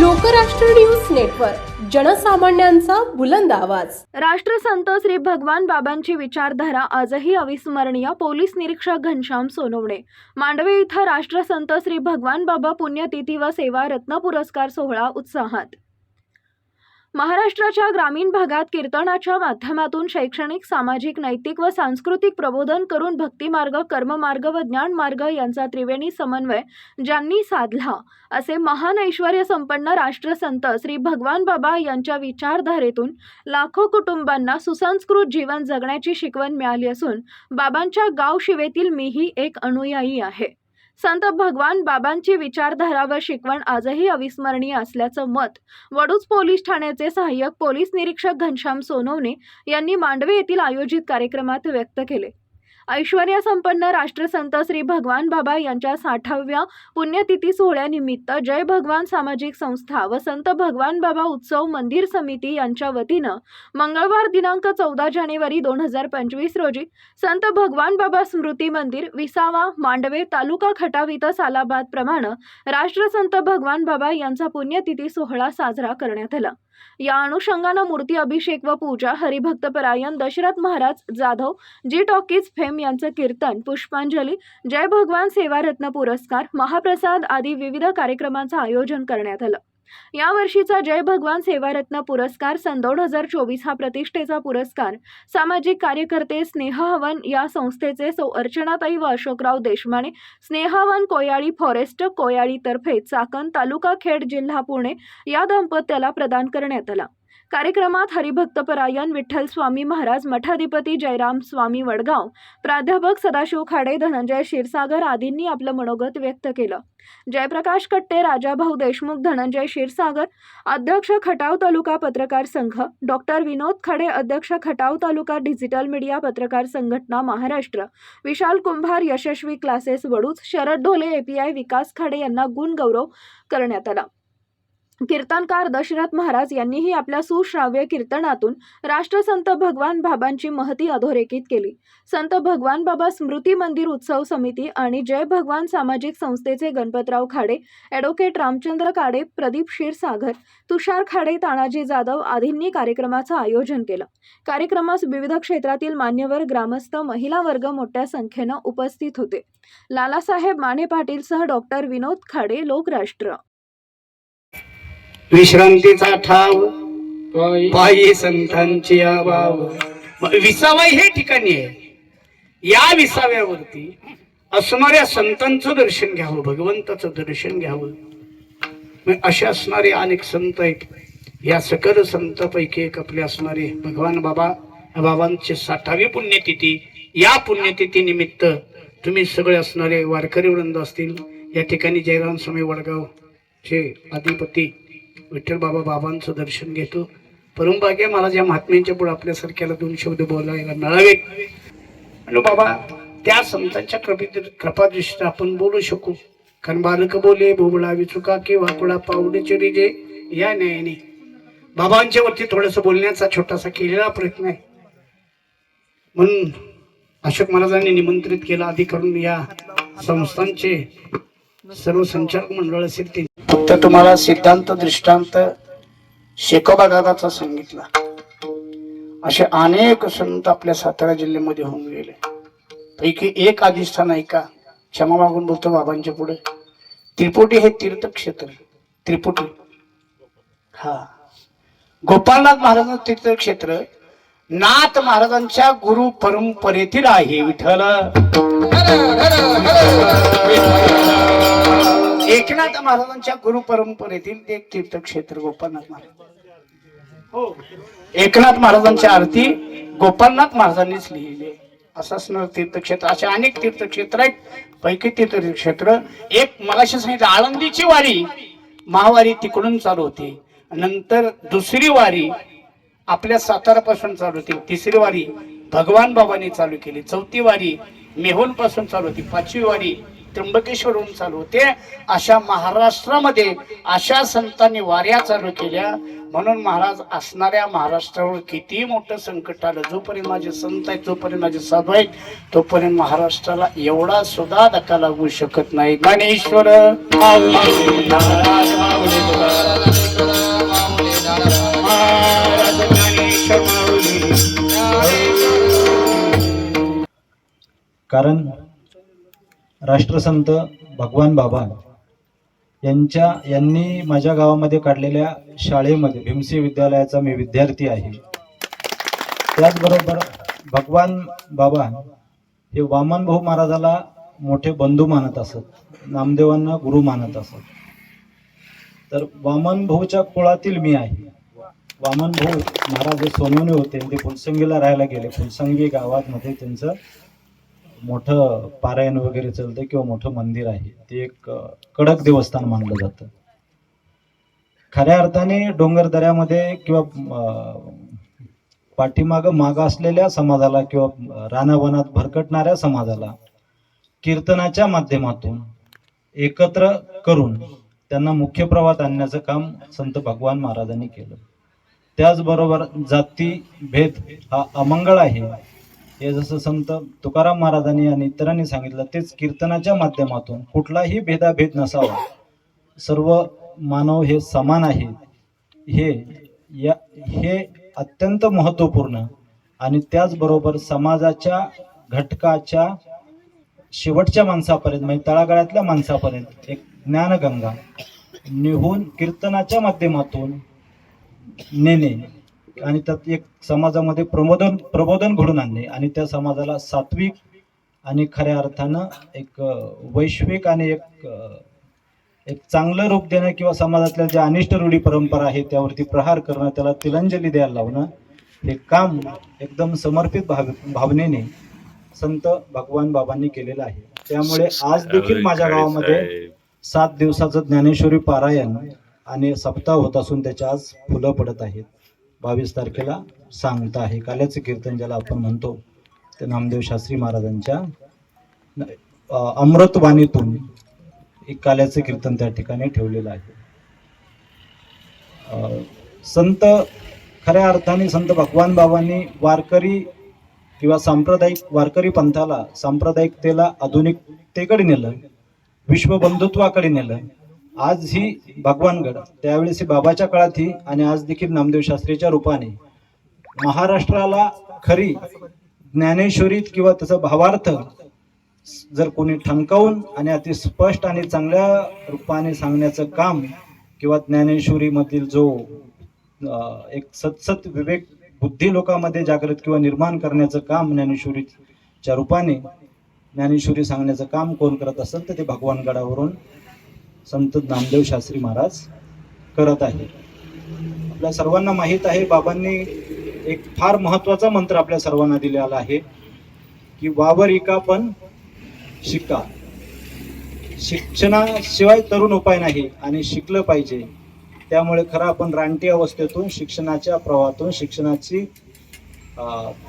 Lokrashtra news network जनसामान्यांचा बुलंद आवाज. राष्ट्रसंत श्री भगवान बाबांची विचारधारा आजही अविस्मरणीय पोलीस निरीक्षक घनश्याम सोनवणे. मांडवे इथं राष्ट्रसंत श्री भगवान बाबा पुण्यतिथी व सेवा रत्न पुरस्कार सोहळा उत्साहात. महाराष्ट्राच्या ग्रामीण भागात कीर्तनाच्या माध्यमातून शैक्षणिक सामाजिक नैतिक व सांस्कृतिक प्रबोधन करून भक्तिमार्ग कर्ममार्ग व ज्ञानमार्ग यांचा त्रिवेणी समन्वय ज्यांनी साधला असे महान ऐश्वर्य संपन्न राष्ट्रसंत श्री भगवान बाबा यांच्या विचारधारेतून लाखो कुटुंबांना सुसंस्कृत जीवन जगण्याची शिकवण मिळाली असून बाबांच्या गाव शिवेतील मीही एक अनुयायी आहे. संत भगवान बाबांची विचारधारा व शिकवण आजही अविस्मरणीय असल्याचं मत वडूज पोलीस ठाण्याचे सहाय्यक पोलीस निरीक्षक घनश्याम सोनवणे यांनी मांडवे येथील आयोजित कार्यक्रमात व्यक्त केले. ऐश्वर्यसंपन्न राष्ट्रसंत श्री भगवान बाबा यांच्या साठाव्या पुण्यतिथी सोहळ्यानिमित्त जय भगवान सामाजिक संस्था व संत भगवान बाबा उत्सव मंदिर समिती यांच्या वतीनं मंगळवार दिनांक चौदा जानेवारी दोन हजार पंचवीस रोजी संत भगवान बाबा स्मृती मंदिर विसावा मांडवे तालुका खटाव इथं सालाबाद प्रमाणे राष्ट्रसंत भगवान बाबा यांचा पुण्यतिथी सोहळा साजरा करण्यात आला. या अनुषंगानं मूर्ती अभिषेक व पूजा हरिभक्तपरायण दशरथ महाराज जाधव जी टॉकीज फेम यांचं कीर्तन पुष्पांजली जय भगवान सेवारत्न पुरस्कार महाप्रसाद आदी विविध कार्यक्रमांचं आयोजन करण्यात आलं. यावर्षीचा जय भगवान सेवारत्न पुरस्कार सन दोन हजार चोवीस हा प्रतिष्ठेचा पुरस्कार. सामाजिक कार्यकर्ते स्नेहहवन या संस्थेचे सौ अर्चनाताई व अशोकराव देशमाने स्नेहवन कोयाळी फॉरेस्ट कोयाळीतर्फे चाकण तालुका खेड जिल्हा पुणे या दाम्पत्याला प्रदान करण्यात आला. कार्यक्रमात हरिभक्तपरायण विठ्ठल स्वामी महाराज मठाधिपती जयराम स्वामी वडगाव प्राध्यापक सदाशिव खाडे धनंजय क्षीरसागर आदींनी आपलं मनोगत व्यक्त केलं. जयप्रकाश कट्टे राजाभाऊ देशमुख धनंजय क्षीरसागर अध्यक्ष खटाव तालुका पत्रकार संघ डॉक्टर विनोद खाडे अध्यक्ष खटाव तालुका डिजिटल मीडिया पत्रकार संघटना महाराष्ट्र विशाल कुंभार यशस्वी क्लासेस वडूज शरद ढोले एपीआय विकास खाडे यांना गुण गौरव करण्यात आला. कीर्तनकार दशरथ महाराज यांनीही आपल्या सुश्राव्य कीर्तनातून राष्ट्रसंत भगवान बाबांची महती अधोरेखित केली. संत भगवान बाबा स्मृती मंदिर उत्सव समिती आणि जय भगवान सामाजिक संस्थेचे गणपतराव खाडे ॲडव्होकेट रामचंद्र काडे प्रदीप क्षीरसागर तुषार खाडे तानाजी जाधव आदींनी कार्यक्रमाचं आयोजन केलं. कार्यक्रमास विविध क्षेत्रातील मान्यवर ग्रामस्थ महिला वर्ग मोठ्या संख्येनं उपस्थित होते. लालासाहेब माने पाटीलसह डॉक्टर विनोद खाडे लोकराष्ट्र विश्रांतीचा ठाव पायी. संतांची मग विसावा हे ठिकाणी आहे. या विसाव्यावरती असणाऱ्या संतांचं दर्शन घ्यावं भगवंताचं दर्शन घ्यावं. मग असे असणारे अनेक संत आहेत. या सकल संतांपैकी एक आपले असणारे भगवान बाबा या बाबांची साठावी पुण्यतिथी. या पुण्यतिथी निमित्त तुम्ही सगळे असणारे वारकरी वृंद असतील. या ठिकाणी जयराम स्वामी वडगाव चे अधिपती विठ्ठल बाबा बाबांचं दर्शन घेतो. परमभाग्य मला ज्या महात्म्यांच्या पुढे आपल्यासारख्याला दोन शब्द बोलायला मिळावेत बाबा त्या संतांच्या कृपे कृपादृष्टीने आपण बोलू शकू. कारण बालक बोले बोबळावी विचुका किंवा कुडा पावडे चिरिजे या न्यायाने. बाबांच्या वरती थोडस बोलण्याचा छोटासा केलेला प्रयत्न आहे. म्हणून अशोक महाराजांनी निमंत्रित केला अधिकरून या संस्थांचे सर्व संचालक मंडळ असेल ते फक्त तुम्हाला सिद्धांत दृष्टांत शेकोबा दादाचा सांगितला असे अनेक संत आपल्या सातारा जिल्ह्यामध्ये होऊन गेले. पैकी एक अधिष्ठान ऐका क्षमा मागून बोलतो बाबांच्या पुढे. त्रिपुटी हे तीर्थक्षेत्र. त्रिपुटी. हा. गोपालनाथ महाराजांचं तीर्थक्षेत्र. नाथ महाराजांच्या गुरु परंपरेतील आहे विठ्ठल. एकनाथ महाराजांच्या गुरु परंपरेतील ते एक तीर्थक्षेत्र गोपालनाथ महाराज. हो एकनाथ महाराजांची आरती गोपालनाथ महाराजांनीच लिहिली. असं असणार तीर्थक्षेत्र असे अनेक तीर्थक्षेत्र आहेत. पैकी तीर्थक्षेत्र एक मलाशी सांगितलं आळंदीची वारी महावारी तिकडून चालू होती. नंतर दुसरी वारी आपल्या सातारापासून चालू होती. तिसरी वारी भगवान बाबांनी चालू केली. चौथी वारी मेहोनपासून चालू होती. पाचवी वारी त्र्यंबकेश्वर होऊन चालू होते. अशा महाराष्ट्रामध्ये अशा संतांनी वाऱ्या चालू केल्या. म्हणून महाराज असणाऱ्या महाराष्ट्रावर किती मोठं संकट आलं. जोपर्यंत माझे संत आहेत जोपर्यंत माझे साधू आहेत तोपर्यंत महाराष्ट्राला एवढा सुद्धा धक्का लागू शकत नाही. ज्ञानेश्वर कारण राष्ट्रसंत भगवान बाबा यांच्या यांनी माझ्या गावामध्ये काढलेल्या शाळेमध्ये भीमसी विद्यालयाचा मी विद्यार्थी आहे. त्याचबरोबर भगवान बाबा हे वामनभाऊ महाराजाला मोठे बंधू मानत असत नामदेवांना गुरु मानत असत. तर वामन भाऊच्या कुळातील मी आहे. वामन भाऊ महाराज हे सोनवणे होते ते फुलसंगीला राहायला गेले. फुलसंगी गावामध्ये त्यांचं मोठं पारायण वगैरे चालतं किंवा मोठं मंदिर आहे ते एक कडक देवस्थान मानलं जातं. खऱ्या अर्थाने डोंगर दऱ्यामध्ये किंवा पाठीमागं मागं असलेल्या समाजाला किंवा रानावनात भरकटणाऱ्या समाजाला कीर्तनाच्या माध्यमातून एकत्र करून त्यांना मुख्य प्रवाहात आणण्याचं काम संत भगवान महाराजांनी केलं. त्याचबरोबर जाती भेद हा अमंगळ आहे. हे जसं संत तुकाराम महाराजांनी आणि इतरांनी सांगितलं तेच कीर्तनाच्या माध्यमातून कुठलाही भेदाभेद नसावा. सर्व मानव हे समान आहेत. हे या हे अत्यंत महत्त्वपूर्ण आणि त्याचबरोबर समाजाच्या घटकाच्या शेवटच्या माणसापर्यंत म्हणजे तळागाळातल्या माणसापर्यंत एक ज्ञानगंगा निहून कीर्तनाच्या माध्यमातून नेणे. आणि त्यात एक समाजामध्ये प्रबोधन प्रबोधन घडून आणणे आणि त्या समाजाला सात्विक आणि खऱ्या अर्थानं एक वैश्विक आणि एक एक चांगलं रूप देणं किंवा समाजातल्या ज्या अनिष्ट रूढी परंपरा आहेत त्यावरती प्रहार करणं त्याला तिलांजली द्यायला लावणं हे काम एकदम समर्पित भाव भावनेने संत भगवान बाबांनी केलेलं आहे. त्यामुळे आज देखील माझ्या गावामध्ये सात दिवसाचं ज्ञानेश्वरी पारायण आणि सप्ताह होत असून त्याच्या आज फुलं पडत आहेत. बावीस तारखेला सांगता आहे. काल्याचं कीर्तन ज्याला आपण म्हणतो ते नामदेव शास्त्री महाराजांच्या अमृतवाणीतून एक काल्याचं कीर्तन त्या ठिकाणी ठेवलेलं आहे. संत खऱ्या अर्थाने संत भगवान बाबांनी वारकरी किंवा सांप्रदायिक वारकरी पंथाला सांप्रदायिकतेला आधुनिकतेकडे नेलं विश्वबंधुत्वाकडे नेलं आज ही भगवानगड त्यावेळेस ही बाबाच्या काळात ही आणि आज देखील नामदेव शास्त्रीच्या रूपाने महाराष्ट्राला खरी ज्ञानेश्वरीत किंवा त्याचा भावार्थ जर कोणी ठणकावून आणि अति स्पष्ट आणि चांगल्या रूपाने सांगण्याचं काम किंवा ज्ञानेश्वरीमधील जो एक सतसत विवेक बुद्धी लोकांमध्ये जागृत किंवा निर्माण करण्याचं काम ज्ञानेश्वरीच्या रूपाने ज्ञानेश्वरी सांगण्याचं काम कोण करत असेल तर ते भगवानगडावरून संत नामदेव शास्त्री महाराज करत आहे आपल्या सर्वांना माहीत आहे बाबांनी एक फार महत्त्वाचा मंत्र आपल्या सर्वांना दिलेला आहे की वावर इका पण शिका. शिक्षणाशिवाय तरुण उपाय नाही आणि शिकलं पाहिजे. त्यामुळे खरं आपण रानटी अवस्थेतून शिक्षणाच्या प्रवाहातून शिक्षणाची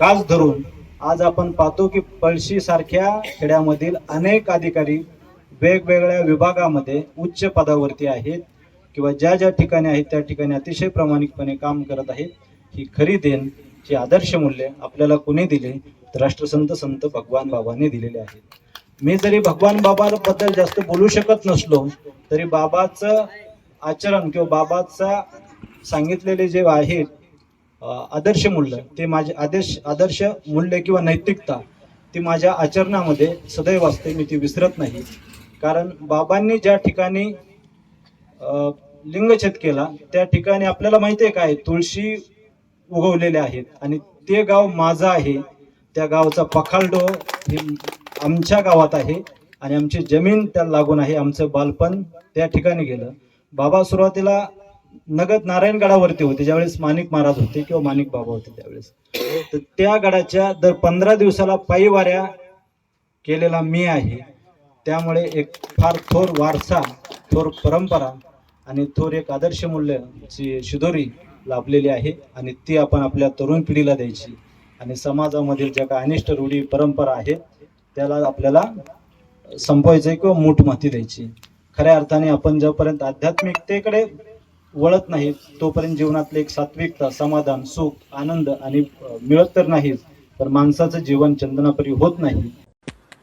कास धरून आज आपण पाहतो की पळशीसारख्या खेड्यामधील अनेक अधिकारी वेगवेगळ्या विभागामध्ये उच्च पदावरती आहेत किंवा ज्या ज्या ठिकाणी आहेत त्या ठिकाणी अतिशय प्रामाणिकपणे काम करत आहेत ही खरी देण ही आदर्श मूल्य आपल्याला कोणी दिले तर राष्ट्रसंत संत भगवान बाबांनी दिलेले आहेत. मी जरी भगवान बाबाबद्दल जास्त बोलू शकत नसलो तरी बाबाचं आचरण किंवा बाबाचा सांगितलेले जे आहेत आदर्श मूल्य ते माझे आदर्श आदर्श मूल्य किंवा नैतिकता ती माझ्या आचरणामध्ये सदैव असते मी ती विसरत नाही. कारण बाबांनी ज्या ठिकाणी लिंगछेद केला त्या ठिकाणी आपल्याला माहिती आहे काय तुळशी उगवलेल्या आहेत. आणि ते गाव माझं आहे. त्या गावचा पखालडो हे आमच्या गावात आहे. आणि आमची जमीन त्याला लागून आहे. आमचं बालपण त्या ठिकाणी गेलं. बाबा सुरुवातीला नगद नारायणगडावरती होते. ज्यावेळेस माणिक महाराज होते किंवा माणिक बाबा होते त्यावेळेस. तर त्या गडाच्या दर पंधरा दिवसाला पायी वाऱ्या केलेला मी आहे. त्यामुळे एक फार थोर वारसा थोर परंपरा आणि थोर एक आदर्श मूल्यची शिदोरी लाभलेली आहे आणि ती आपण आपल्या तरुण पिढीला द्यायची. आणि समाजामधील ज्या काही अनिष्ट रूढी परंपरा आहेत त्याला आपल्याला संपवायचं किंवा मूठ माती द्यायची. खऱ्या अर्थाने आपण जोपर्यंत आध्यात्मिकतेकडे वळत नाही तोपर्यंत जीवनातले एक सात्विकता समाधान सुख आनंद आणि मिळत तर नाहीच तर माणसाचं जीवन चंदनापरी होत नाही.